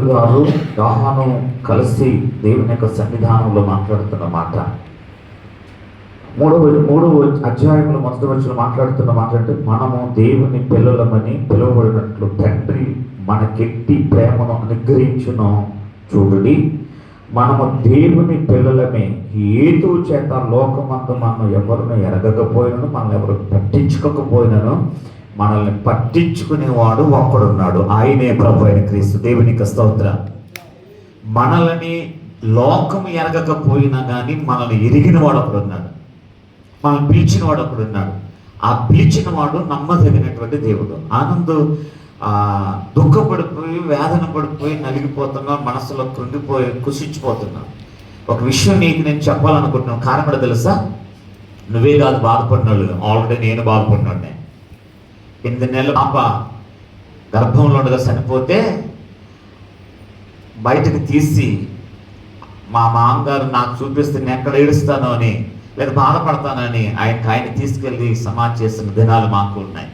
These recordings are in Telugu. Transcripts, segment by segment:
గారు యోహాను కలిసి దేవుని యొక్క సన్నిధానంలో మాట్లాడుతున్న మాట. మూడవ మూడవ అధ్యాయంలో మొదటి వచ్చిన మాట్లాడుతున్న మాట అంటే మనము దేవుని పిల్లలమని పిలువబడినట్లు తండ్రి మనకెట్టి ప్రేమను అనుగ్రహించును చూడుడి. మనము దేవుని పిల్లలమే ఏదో చేత లోకమందు మనం ఎవరిని ఎరగకపోయినను మనం ఎవరు పట్టించుకోకపోయినను. మనల్ని పట్టించుకునేవాడు ఒక్కడున్నాడు. ఆయనే ప్రభు అయిన క్రీస్తు. దేవునికి స్తోత్ర. మనల్ని లోకం ఎరగకపోయినా కానీ మనల్ని ఎరిగిన వాడు ఒకడున్నాడు మనల్ని పిలిచిన వాడు ఒకడున్నాడు ఆ పిలిచిన వాడు నమ్మదగినటువంటి దేవుడు. ఆనందు దుఃఖపడిపోయి వేదన పడిపోయి నలిగిపోతున్నా మనసులో కృంగిపోయి కుసించిపోతున్నా ఒక విషయం నీకు నేను చెప్పాలనుకుంటున్నాను. కారణం తెలుసా? నువ్వే కాదు బాధపడినాడు ఆల్రెడీ నేను బాధపడినాడే ఎనిమిది నెలల పాప గర్భంలో ఉండగా చనిపోతే బయటకు తీసి మా మామగారు నాకు చూపిస్తే నేను ఎక్కడ ఏడుస్తానో అని లేదా బాధపడతానని ఆయన ఆయన తీసుకెళ్ళి సమాధి చేసిన దినాలు మాకు ఉన్నాయి.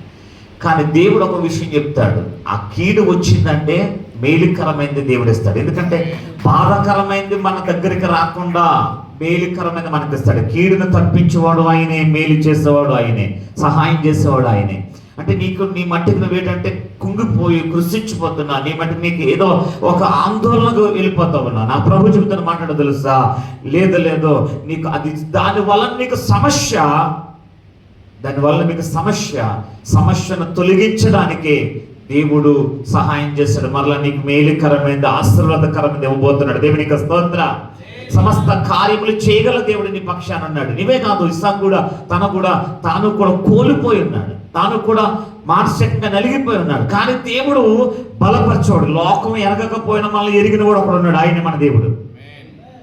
కానీ దేవుడు ఒక విషయం చెప్తాడు. ఆ కీడు వచ్చిందంటే మేలుకరమైనది దేవుడు ఇస్తాడు ఎందుకంటే బాధకరమైనది మన దగ్గరికి రాకుండా మేలుకరమైనది మనకి ఇస్తాడు కీడును తప్పించేవాడు ఆయనే మేలు చేసేవాడు ఆయనే సహాయం చేసేవాడు ఆయనే. అంటే నీకు నీ మట్టికి ఏంటంటే కుంగిపోయి కృషించిపోతున్నా నీ మట్టి నీకు ఏదో ఒక ఆందోళనకు వెళ్ళిపోతావు ఉన్నా నా ప్రభు చెబుతున్న మాట్లాడ తెలుసా? లేదు లేదో. నీకు అది దాని వల్ల నీకు సమస్య. దానివల్ల మీకు సమస్య. సమస్యను తొలగించడానికి దేవుడు సహాయం చేశాడు. మరలా నీకు మేలుకరమైనది ఆశీర్వాదకరమైనది ఇవ్వబోతున్నాడు. దేవునికి స్తోత్ర. సమస్త కార్యములు చేయగల దేవుడు నీ పక్షాన నీవే కాదు ఇసాక్ కూడా తన కూడా తాను కూడా కోల్పోయి ఉన్నాడు. తాను కూడా మానసికంగా నలిగిపోయి ఉన్నాడు. కానీ దేవుడు బలపరచోడు లోకం ఎరగకపోయిన మనల్ని ఎరిగిన కూడా ఒకడు ఉన్నాడు. ఆయన మన దేవుడు.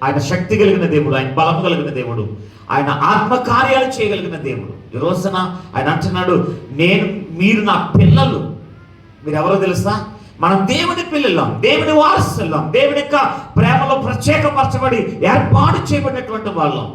ఆయన శక్తి కలిగిన దేవుడు. ఆయన బలం కలిగిన దేవుడు. ఆయన ఆత్మకార్యాలు చేయగలిగిన దేవుడు. ఈ రోజున ఆయన అంటున్నాడు నేను మీరు నా పిల్లలు. మీరు ఎవరో తెలుసా? మనం దేవుని పిల్లలం దేవుని వారసులం దేవుని యొక్క ప్రేమలో ప్రత్యేకపరచబడి ఏర్పాటు చేయబడినటువంటి వాళ్ళం.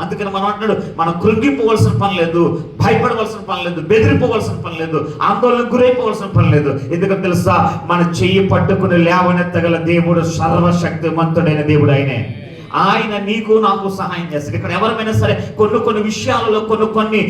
అందుకని మనం అంటున్నాడు మనం కృంగిపోవలసిన పని లేదు భయపడవలసిన పని లేదు బెదిరిపోవలసిన పని లేదు ఆందోళన గురైపోవలసిన పని లేదు. ఎందుకంటే తెలుసా? మన చెయ్యి పట్టుకుని లేవనెత్తగల దేవుడు సర్వశక్తిమంతుడైన దేవుడు ఆయనే. ఆయన నీకు నాకు సహాయం చేస్తాడు. ఇక్కడ ఎవరైనా సరే కొన్ని కొన్ని విషయాలలో కొన్ని కొన్ని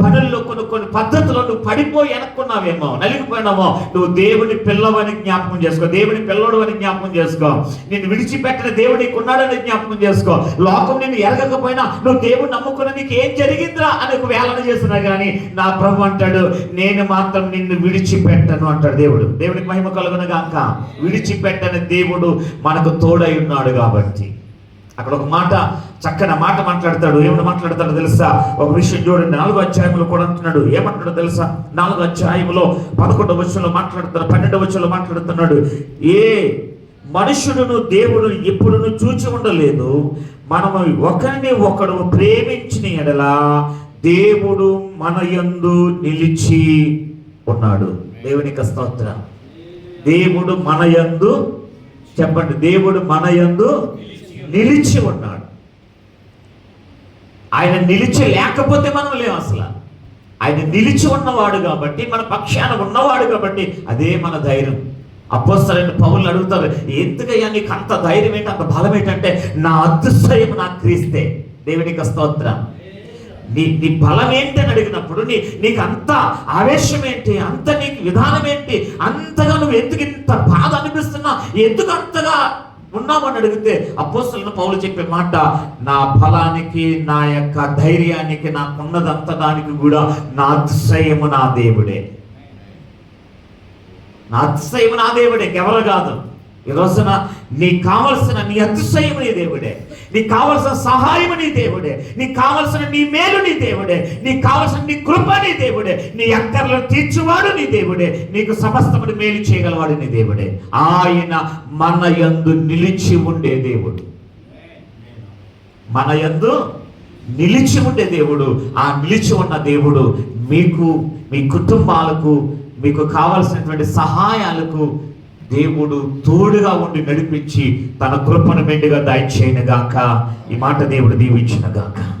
పనుల్లో కొన్ని కొన్ని పద్ధతుల్లో నువ్వు పడిపోయి వెనక్కున్నావేమో నలిగిపోయినామో నువ్వు దేవుని పిల్లవని జ్ఞాపకం చేసుకో దేవుని పిల్లడు అని జ్ఞాపకం చేసుకో. నేను విడిచిపెట్టిన దేవుడు నీకు ఉన్నాడని జ్ఞాపకం చేసుకో. లోకం నిన్ను ఎరగకపోయినా నువ్వు దేవుడు నమ్ముకున్న నీకు ఏం జరిగిందిరా అని ఒక వేలన చేసినా కానీ నా ప్రభు అంటాడు నేను మాత్రం నిన్ను విడిచిపెట్టను అంటాడు దేవుడు. దేవునికి మహిమ కలుగునగాక విడిచిపెట్టని దేవుడు మనకు తోడై ఉన్నాడు కాబట్టి. అక్కడ ఒక మాట చక్కని మాట మాట్లాడతాడు. ఏమని మాట్లాడతాడు తెలుసా? ఒక విషయం చూడండి. నాలుగో అధ్యాయంలో కూడా అంటున్నాడు. ఏమంటాడు తెలుసా? నాలుగో అధ్యాయంలో పదకొండవ వచ్చంలో మాట్లాడుతున్నాడు పన్నెండవ వచ్చంలో మాట్లాడుతున్నాడు. ఏ మనుషుడును దేవుడు ఎప్పుడును చూచి ఉండలేదు. మనము ఒకరిని ఒకడు ప్రేమించిన ఎడల దేవుడు మన యందు నిలిచి ఉన్నాడు. దేవునికి స్తోత్రం. దేవుడు మన యందు చెప్పండి. దేవుడు మన యందు నిలిచి ఉన్నాడు. ఆయన నిలిచి లేకపోతే మనం లేం అసలు. ఆయన నిలిచి ఉన్నవాడు కాబట్టి మన పక్షాన ఉన్నవాడు కాబట్టి అదే మన ధైర్యం. అపోస్తలైన పౌరులు అడుగుతారు ఎందుకయ్యా నీకు అంత ధైర్యం ఏంటి అంత బలం ఏంటంటే నా అదృశ్యం నా క్రీస్తే. దేవునికి స్తోత్రం. నీ నీ బలం ఏంటి అని అడిగినప్పుడు నీ నీకు అంత ఆవేశం ఏంటి అంత నీకు విధానం ఏంటి అంతగా నువ్వు ఎందుకు ఇంత బాధ అనిపిస్తున్నా ఎందుకు అంతగా ఉన్నామని అడిగితే అపోస్తులను పౌలు చెప్పే మాట నా బలానికి నా యొక్క ధైర్యానికి నాకున్నదంత దానికి కూడా నా అతిశయము నా దేవుడే. నా అతిశయము నా దేవుడే ఎవరు కాదు. ఈ రోజున నీకు కావలసిన నీ అతిశయము నీ దేవుడే నీకు కావలసిన సహాయము నీ దేవుడే నీకు కావలసిన నీ మేలు నీ దేవుడే నీకు కావలసిన నీ కృప నీ దేవుడే నీ అక్కర్లను తీర్చువాడు నీ దేవుడే నీకు సమస్తముని మేలు చేయగలవాడు నీ దేవుడే. ఆయన మన యందు నిలిచి ఉండే దేవుడు. మన యందు నిలిచి ఉండే దేవుడు ఆ నిలిచి ఉన్న దేవుడు మీకు మీ కుటుంబాలకు మీకు కావలసినటువంటి సహాయాలకు దేవుడు తోడుగా ఉండి నడిపించి తన కృపను మెండుగా దయచేయను గాక. ఈ మాట దేవుడు దీవించిన గాక.